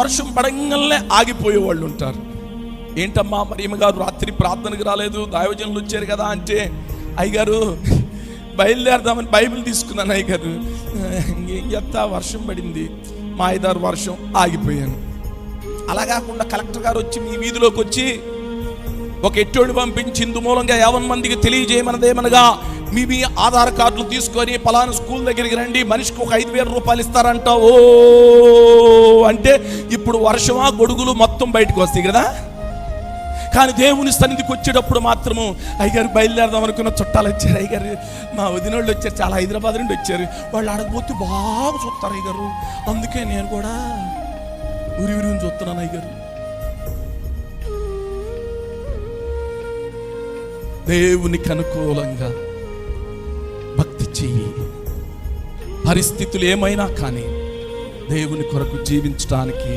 వర్షం పడంగానే ఆగిపోయే వాళ్ళు ఉంటారు. ఏంటమ్మా మరి గారు రాత్రి ప్రార్థనకు రాలేదు దైవజనులు వచ్చారు కదా అంటే అయ్యగారు బయలుదేరదామని బైబిల్ తీసుకున్నాను అయ్యగారు. ఏం చెప్తా వర్షం పడింది మా ఐదారు వర్షం ఆగిపోయాను. అలా కాకుండా కలెక్టర్ గారు వచ్చి మీ వీధిలోకి వచ్చి ఒక ఎట్టోడు పంపించి ఇందు మూలంగా యావన్ మందికి తెలియజేయమన్నదేమనగా మీ మీ ఆధార్ కార్డులు తీసుకొని పలానా స్కూల్ దగ్గరికి రండి మనిషికి ఒక ఐదు వేల రూపాయలు ఇస్తారంట. ఓ అంటే ఇప్పుడు వర్షమా గొడుగులు మొత్తం బయటకు వస్తాయి కదా? కానీ దేవుని సన్నిధికి వచ్చేటప్పుడు మాత్రము అయ్యగారు బయలుదేరదాం అనుకున్న చుట్టాలు వచ్చారు. అయ్యగారు మా వదిన వాళ్ళు వచ్చారు చాలా హైదరాబాద్ నుండి వచ్చారు. వాళ్ళు ఆడకపోతే బాగా చూస్తారు అయ్యగారు. అందుకే నేను కూడా ఉరి ఉరి చూస్తున్నాను అయ్యగారు. దేవునికి అనుకూలంగా పరిస్థితులు ఏమైనా కానీ దేవుని కొరకు జీవించడానికి